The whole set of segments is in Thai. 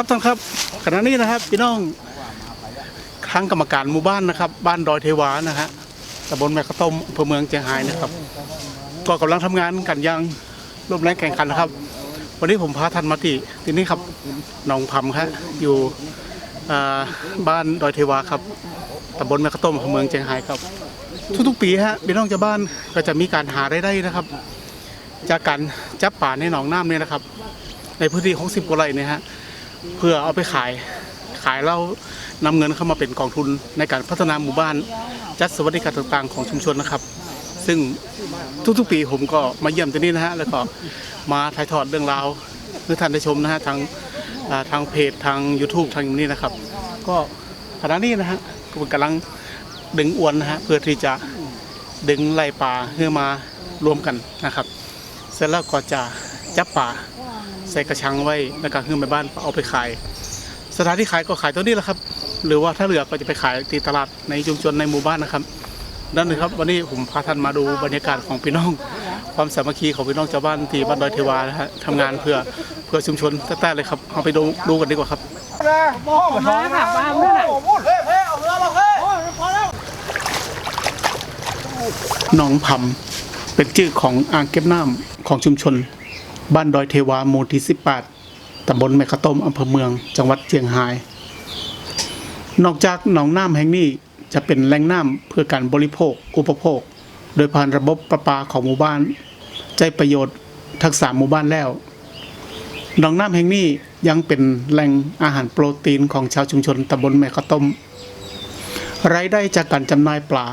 ครับท่านครับขณะนี้นะครับพี่น้องครั้งกรรมการหมู่บ้านนะครับ บ้านดอยเทวานะฮะตำบลแม่กระต้มอำเภอเมืองเชียงรายนะครับ ก็กำลังทำงานกันอยังร่วมแรงแข่งขันนะครับ วันนี้ผมพาท่านมาที่ที่นี่ครับหนองพำครับอยู่บ้านดอยเทวาครับตำบลแม่กระต้มอำเภอเมืองเชียงรายครับ ทุกๆปีฮะพี่น้องชาวบ้านก็จะมีการหารายได้นะครับ จากการจับป่าในหนองน้ำเนี่ยนะครับ ในพื้นที่ของสิบกว่าไร่เนี่ยฮะ เพื่อเอาไปขายขายแล้วนำเงินเข้ามาเป็นกองทุนในการพัฒนาหมู่บ้าน จัดสวัสดิการต่างๆของชุมชนนะครับ ซึ่งทุกๆปีผมก็มาเยี่ยมที่นี่นะฮะแล้วก็มาถ่ายทอดเรื่องราวให้ท่านได้ชมนะฮะทางทางเพจทาง YouTube ทางนี้นะครับ ก็ขณะนี้นะฮะก็กำลังดึงอวนนะฮะเพื่อที่จะดึงไล่ป่าเพื่อมารวมกันนะครับ เสร็จแล้วก็จะจับป่า ใส่กระชังไว้แล้วก็ขึ้นไปบ้านเอาไปขาย สถานที่ขายก็ขายตัวนี้แหละครับ หรือว่าถ้าเหลือก็จะไปขายที่ตลาดในชุมชนในหมู่บ้านนะครับนั่นเลยครับวันนี้ผมพาท่านมาดูบรรยากาศของพี่น้อง ความสามัคคีของพี่น้องชาวบ้านที่บ้านดอยเทวานะฮะทำงานเพื่อเพื่อชุมชนแท้ๆเลยครับเอาไปดูดูกันดีกว่าครับมาค่ะว่าเมื่อไหร่หนองพำเป็นชื่อของอ่างเก็บน้ำของชุมชน บ้านดอยเทวาหมู่ที่18ตำบลแม่ขะต้มอำเภอเมือง จังหวัดเชียงราย นอกจากหนองน้ำแห่งนี้จะเป็นแหล่งน้ำเพื่อการบริโภค อุปโภค โดยผ่านระบบประปาของหมู่บ้านใจประโยชน์ทักษาหมู่บ้านแล้วหนองน้ำแห่งนี้ยังเป็นแหล่งอาหารโปรตีนของชาวชุมชนตำบลแม่ขะต้มรายได้จากการจำหน่ายปลา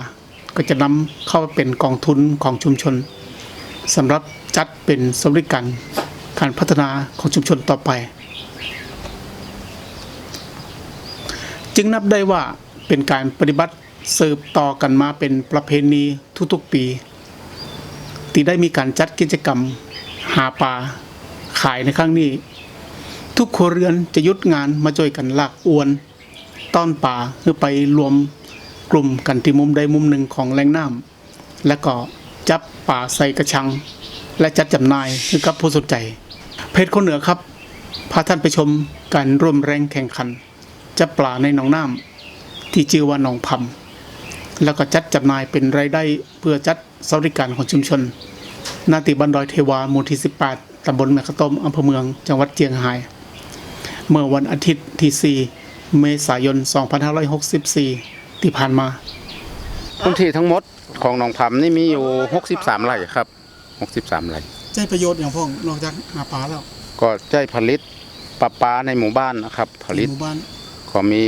ก็จะนำเข้าเป็นกองทุนของชุมชนสำหรับ จัดเป็นสวัสดิการการพัฒนาของชุมชนต่อไป จึงนับได้ว่าเป็นการปฏิบัติสืบต่อกันมาเป็นประเพณีทุกๆปี ที่ได้มีการจัดกิจกรรมหาปลาขายในครั้งนี้ ทุกครัวเรือนจะยุดงานมาช่วยกันลากอวน ต้อนป่าเพื่อไปรวมกลุ่มกันที่มุมใดมุมหนึ่งของแหล่งน้ำและก็จับป่าใส่กระชัง และจัดจำหน่ายให้กับผู้สนใจ เพจคนเหนือครับ พาท่านไปชมการร่วมแรงแข่งขัน จับปลาในหนองน้ำที่ชื่อว่าหนองพำแล้วก็จัดจำหน่ายเป็นรายได้เพื่อจัดสวัสดิการของชุมชน นาติบันดอยเทวาหมู่ที่ 18ตำบลแม่ขะต้มอำเภอเมือง จังหวัดเจียงไฮ้เมื่อวันอาทิตย์ที่ 4 เมษายน 2564 ที่ผ่านมาพื้นที่ทั้งหมดของหนองผำนี่มีอยู่ 63 ไร่ครับ 63ไร่ใช้ประโยชน์อย่างพ่องนอกจากหาปลาแล้วก็ใช้ผลิตปลาปลาในหมู่บ้านนะครับ ผลิตหมู่บ้าน ก็มี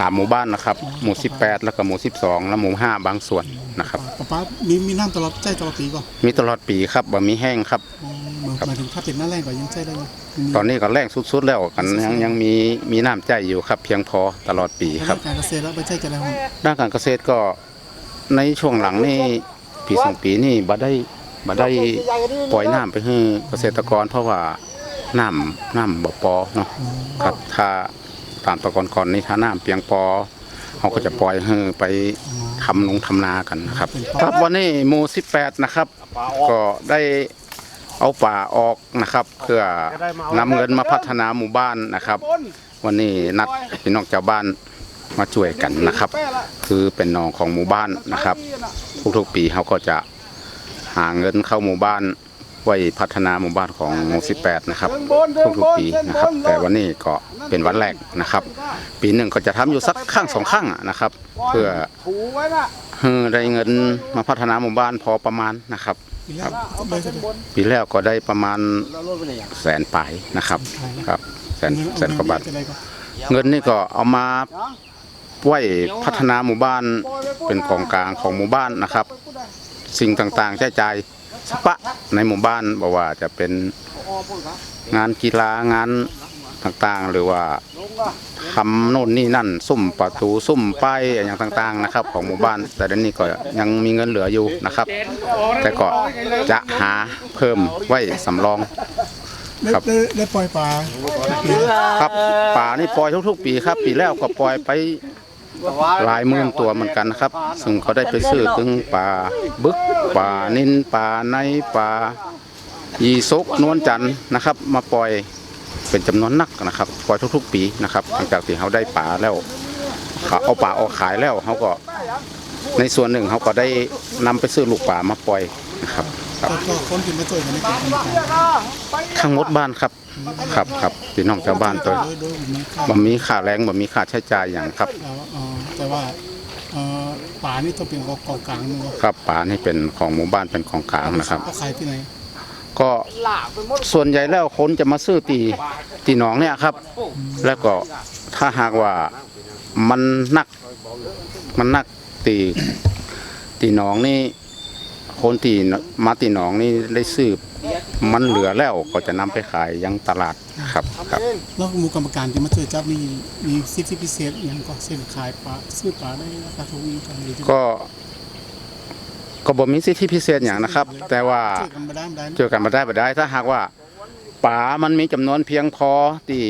3หมู่บ้านนะครับหมู่ 18 แล้วก็หมู่ 12 และหมู่ 5 บางส่วนนะครับ ปลาปลามีมีน้ำตลอดใช้ตลอดปีก่อนมีตลอดปีครับบ่มีแห้งครับหมายถึงถ้าเป็นหน้าแรงก็ยังใช้ได้อยู่ตอนนี้ก็แรงสุดๆ แล้วกันยังยังมีมีน้ำใจอยู่ครับ เพียงพอตลอดปีครับการเกษตรแล้วไปใช้จะได้ห้องด้านการเกษตรก็ในช่วงหลังนี่ปีสองปีนี่บ่ได้ บ่ได้ปล่อยน้ำไปให้เกษตรกรเพราะว่าน้ำน้ำบ่พอเนาะครับถ้าตามแตะกอนก่อนนี่ถ้าน้ำเพียงพอเขาก็จะปล่อยให้ไปทำลงทำนากันนะครับ ครับวันนี้หมู่18 นะครับ ก็ได้เอาป่าออกนะครับ เพื่อนำเงินมาพัฒนาหมู่บ้านนะครับ วันนี้นัดพี่น้องชาวบ้านมาช่วยกันนะครับ คือเป็นหนองของหมู่บ้านนะครับ ทุกๆปีเขาก็จะ หาเงินเข้าหมู่บ้านไว้พัฒนาหมู่บ้านของหมู่18 นะครับทุกๆปีนะครับ แต่วันนี้ก็เป็นวันแรกนะครับ ปีหนึ่งก็จะทำอยู่สักข้างสองข้างอะนะครับ เพื่อให้ได้เงินมาพัฒนาหมู่บ้านพอประมาณนะครับปีแล้วได้เท่าไหร่ปีแล้วก็ได้ประมาณแสนปลายนะครับครับแสนแสนกว่าบาทจะได้ก็เงินนี่ก็เอามาไว้พัฒนาหมู่บ้านเป็นของกลางของหมู่บ้านนะครับ สิ่งต่างๆ ใช้จ่ายสปะในหมู่บ้านบอกว่าจะเป็นงานกีฬางานต่างๆ หรือว่าทำโน่นนี่นั่นซุ่มประตูซุ่มป้ายอย่างต่างๆนะครับ ของหมู่บ้าน แต่เดี๋ยวนี้ก็ยังมีเงินเหลืออยู่นะครับ แต่ก็จะหาเพิ่มไว้สำรองได้ครับได้ได้ปล่อยปลาปีครับป่านี่ปล่อยทุกๆ ปีครับ ปีแล้วก็ปล่อยไป หลายหมื่นตัวเหมือนกันนะครับ ซึ่งเขาได้ไปซื้อถึงปลาบึกปลานินปลาในปลายีซกนวลจันทร์นะครับ มาปล่อยเป็นจำนวนนักนะครับปล่อยทุกๆ ปีนะครับหลังจากที่เขาได้ป่าแล้วเอาป่าออกขายแล้วเขาก็ในส่วนหนึ่งเขาก็ได้นำไปซื้อลูกป่ามาปล่อยนะครับครับก็ก็คนที่มาช่วยกันในการทำการทั้งหมดบ้านครับครับครับพี่น้องชาวบ้านตัวโดยโดยมีค่าบ่มีค่าแรงบ่มีค่าใช้จ่ายอย่างครับ แล้วเอ่อแต่ว่าเอ่อป่านี่ต้องเป็นกองกลางนึงเนาะครับป่านี่เป็นของหมู่บ้านเป็นของกลางนะครับก็ขายที่ไหนก็ส่วนใหญ่แล้วคนจะมาซื้อตีตีหนองเนี่ยครับ แล้วก็ถ้าหากว่ามันหนักมันหนักตีตีหนองนี่คนตีมาตีหนองนี่ได้ซื้อมันเหลือแล้วก็จะนำไปขายยังตลาด ครับครับแล้วหมู่กรรมการที่มาช่วยจับนี่มีสิทธิพิเศษอย่างก็เช่นขายปลาซื้อปลาได้ราคาถูกอีกอะไรที่ก็ก็บ่มีสิทธิพิเศษอย่างนะครับ แต่ว่าช่วยกันมาได้ไม่ได้เจอกันมาได้มาได้ถ้าหากว่าป่ามันมีจำนวนเพียงพอที่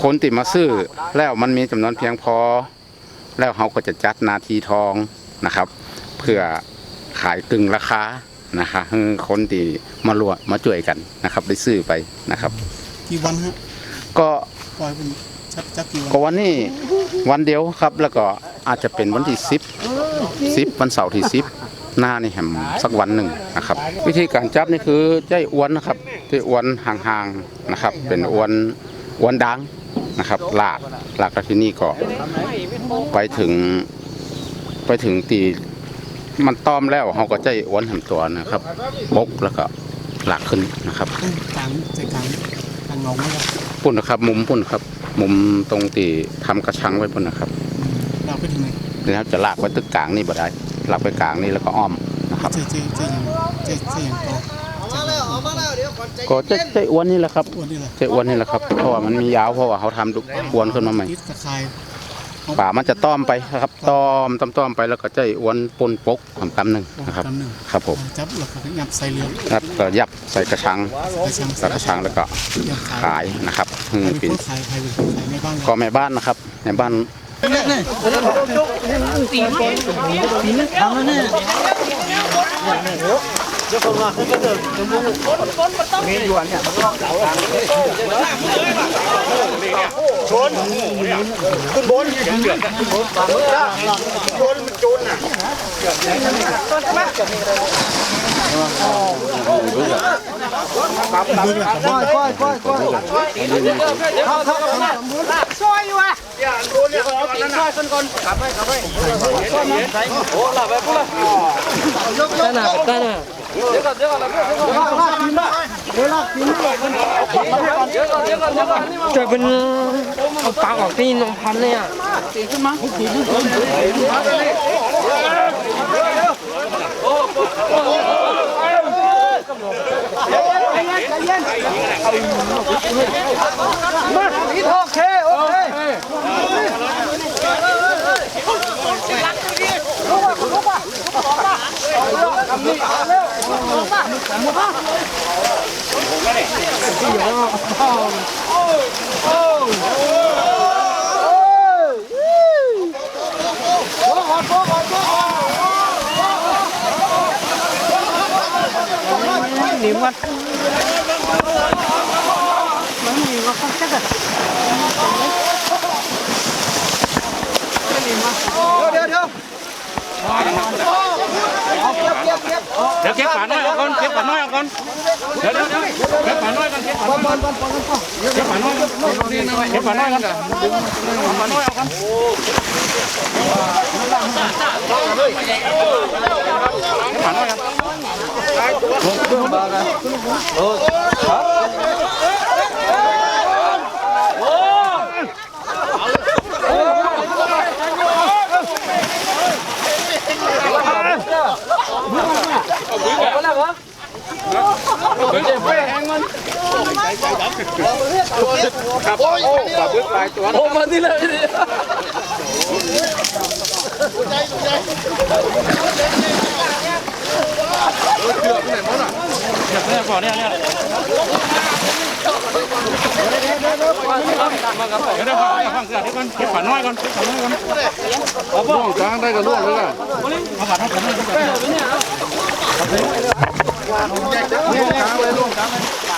คนติมาซื้อ แล้วมันมีจำนวนเพียงพอ แล้วเขาก็จะจัดนาทีทองนะครับ เพื่อขายกึ่งราคานะคะให้คนที่มารวมมาช่วยกันนะครับ ได้ซื้อไปนะครับ กี่วันฮะก็ปล่อยเป็นจับจับกี่วันก็วันนี้วันเดียวครับแล้วก็อาจจะเป็นวันที่สิบสิบวันเสาร์ที่สิบหน้านี่แหมสักวันหนึ่งนะครับ วิธีการจับนี่คือใจอวนนะครับใจอวนห่างๆนะครับ เป็นอวนอวนดังนะครับลากลากแล้วที่นี่ก็ไปถึงไปถึงตีมันต้อมแล้วเขาก็ใจอวนแหมตัวนะครับบกแล้วก็ลากขึ้นนะครับต้องกลางใจกลาง กลางเงาไหมครับปุ่นนะครับ มุมปุ่นครับ มุมตรงตีทำกระชังไว้ปุ่นนะครับเราไปถึงไหนนะครับจะลากไปตึกกลางนี่บ่ได้ลากไปกลางนี่แล้วก็อ้อมนะครับเจเจเจยังเจเจยังโตก็จะใจอ้วนนี่แหละครับอ้วนนี่แหละใจอ้วนนี่แหละครับเพราะว่ามันมียาวเพราะว่าเขาทำลูกอ้วนขึ้นมาใหม่ติดตะไคร้ ป่ามันจะต้อมไปครับต้อมต้อมต้อมไปแล้วก็ใจอ้วนปนปกคำกำหนึ่งนะครับกำหนึ่งครับผมจับแล้วก็ยับใส่เรือครับก็ยับใส่กระชังกระชังใส่กระชังแล้วก็ยับขายขายนะครับอืมใครเป็เป็นนคนขายใครเป็นคนขายในบ้านก็แม่บ้านนะครับแม่บ้าน Tana, tana. Trời bên ông bảo ở cái nông phán này à. Niệm quá. Để kéo quả อย่างนี้เดี๋ยวเดี๋ยวมาเดี๋ยวมีนอยวนเนี่ยมันก็เสาหลังยชนขึ้นบนขึ้นบนขึ้บนฝั่ชนมันจนอะชนใช่ไหมปั๊บปั๊บค่อยค่อยค่อยค่อยเข้าเข้าช่วยอยู่อะอย่าโดนเนี่ยเอาตีนช่วยคนคนขับไปขับไปโอ้หลับไปปุ๊บเลย วปุ๊บก่อนมันเหลือสามตัวแล้วก็ นี่หลอกด้วยระวังโอ้ เงี้ยงเนอระวังเงี้ยงเนอเอาใส่เข่งนี่ตัวนี้นะมักนะครับพ่อลากลากให้ฝุ่นก็ได้เลยเนี่ยเนี่ยมันเริ่มมันเกินนี่วางหั วถึงแล้วฝุ่นเลยเดี๋ย วเดี๋ยวเดี๋ยวขึ้นเยอะกันเนี้ย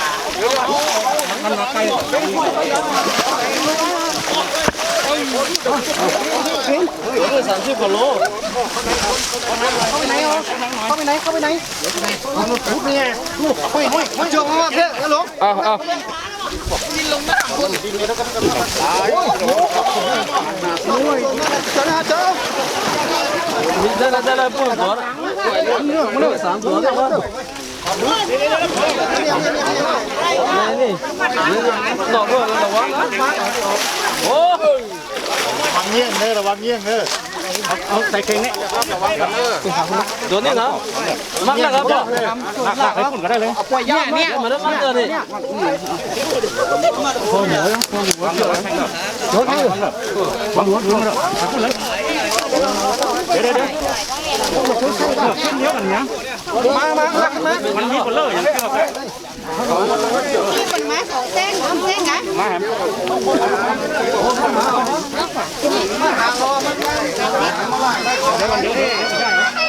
ม Nó rồi, nó quá. Ô! Bằng nhiên nữa là bằng nhiên nữa. Ông tay kinh đấy. Đốn đi nào. Mắc là gấp bỏ. Hạc hạc cái cũng cái đây lên. Quay ra nè, mà nó mắc rồi đi. Thôi nhớ đó, thôi nhớ đó. Đốn đi. Bằng luôn luôn rồi. Đấy đấy đấy. Không nhớ cần nhá. ามามามันมีคนเลิกอย่างเดียวแค่ที่มันมาสองเส้นสามเส้นนะมาแฮมเดี๋ยวก่อนเดี๋ยวเดี๋ยวเดี๋ยวได้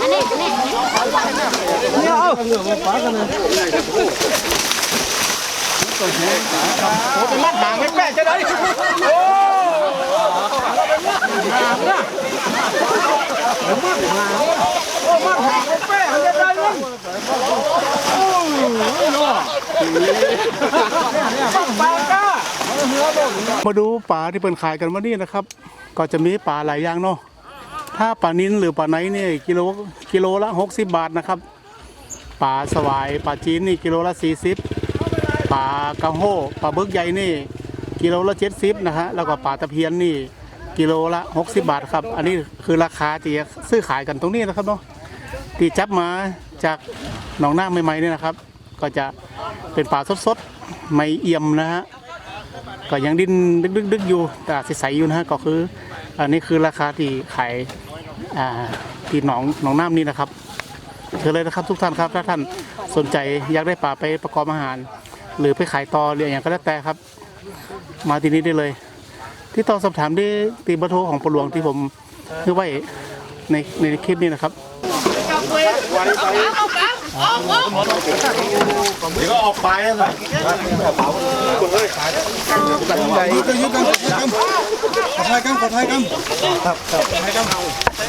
อันนี้อันนี้เป็นมัดหางไม่แปะจะได้มาดูปลาที่เปินขายกันวันนี้นะครับ ก็จะมีปลาหลายอย่างเนาะถ้าปลานิ้นหรือปลาไหนเนี่ยกิโลกิโลละ 60 บาทนะครับปลาสวายปลาจีนนี่กิโลละ 40 ปลากระโห้ปลาบึกใหญ่นี่ กิโลละ70นะฮะแล้วก็ปลาตะเพียนนี่กิโลละ 60 บาทครับ อันนี้คือราคาที่ซื้อขายกันตรงนี้นะครับเนาะที่จับมาจากหนองนาใหม่ๆเนี่ยนะครับ ก็จะเป็นปลาสดๆไม่เอี่ยมนะฮะก็ยังดิ้นดึกๆอยู่แต่ใสๆอยู่นะฮะก็คือ อันนี้คือราคาที่ขายที่หนองหนองน้ำนี่นะครับเชิญเลยนะครับทุกท่านครับถ้าท่านสนใจอยากได้ปลาไปประกอบอาหาร หรือไปขายต่อหรืออย่างก็แล้วแต่ครับ มาที่นี้ได้เลย ที่ต่อสอบถามได้ตีเบอร์โทรของปลวงที่ผมให้ไว้ในในคลิปนี้นะครับนั่น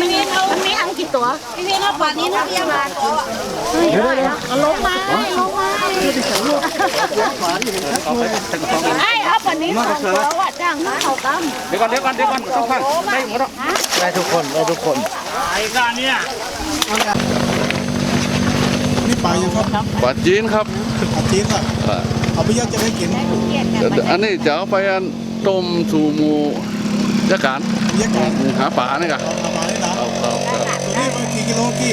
มีเอามีทั้งกี่ตัวพี่พี่เอาปลานี้นะพี่มาเฮ้ยเอาลงมาลงมาไอ้เอาปลานี้สองตัวว่าจ้างเขากำเดี๋ยวก่อนเดี๋ยวก่อนเดี๋ยวก่อนทุกคนได้หมดแล้วได้ทุกคนได้ทุกคนไอ้กาเนี่ยนี่ปลายังครับปลาจีนครับปลาจีนอะเอาไปย่างจะได้กินอันนี้จะเอาไปอันต้มสูหมู จักการย่างกันหาปลานี่กะเอาปลาได้นะครับครับครับตัวนี้มันกี่กิโลกี่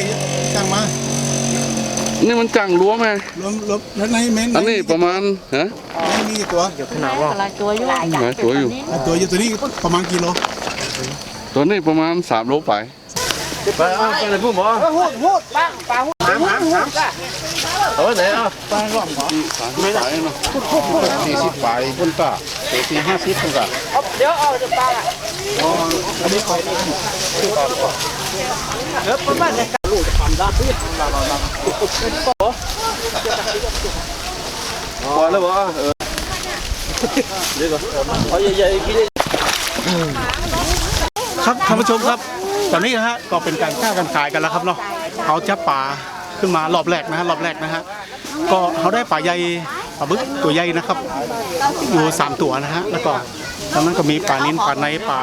สั่งมา นี่มันจังรั้วไหมรวมรวมแล้วในเม้นอันนี้ประมาณฮะในมีกี่ตัวหลายตัวอยู่หลายตัวอยู่อะตัวอยู่ตัวนี้ประมาณกิโลตัวนี้ประมาณ3โลไป ไปเอาไปเลยปุ๊บหมอ ไม่ได้เนาะสี่สิบไปคนก็สี่ห้าสิบคนก็ พอแล้วบ่เออเดี๋ยวก่อนเอาใหญ่ๆกิน ครับท่านผู้ชมครับ ตอนนี้นะฮะก็เป็นการฆ่ากันขายกันแล้วครับเนาะเขาจับป่าขึ้นมารอบแรกนะฮะรอบแรกนะฮะก็เขาได้ป่าใหญ่ปลาบึกตัวใหญ่นะครับ อยู่สามตัวนะฮะแล้วก็ ตอนนั้นก็มีปลานิ้นปลาในปลา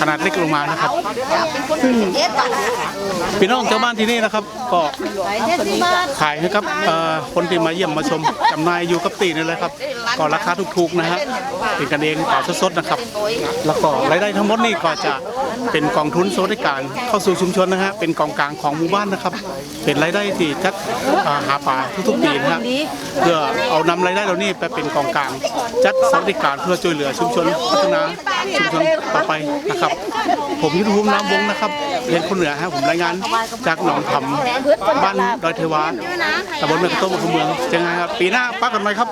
ขนาดเล็กลงมานะครับซึ่งพี่น้องชาวบ้านที่นี่นะครับ ก็ขายให้กับคนที่มาเยี่ยมมาชมจำหน่ายอยู่กับตีนี่เลยครับ ก็ราคาถูกๆนะฮะเป็นกันเองปลาสดๆนะครับ แล้วก็รายได้ทั้งหมดนี่ก็จะเป็นกองทุนสวัสดิการเข้าสู่ชุมชนนะฮะเป็นกองกลางของหมู่บ้านนะครับ เป็นรายได้ที่จัดหาปลาทุกๆปีนะฮะเพื่อเอานำรายได้เหล่านี้ไปเป็นกองกลางจัดสวัสดิการเพื่อช่วยเหลือชุมชนพัฒนาชุมชนต่อไปนะครับ ผมยุทธภูมิน้ำวงนะครับเรียนคนเหนือฮะผมรายงานจากหนองขำบ้านดอยเทวาตำบลเมืองต้มอำเภอเมืองจังไงครับปีหน้าปักกันไหมครับ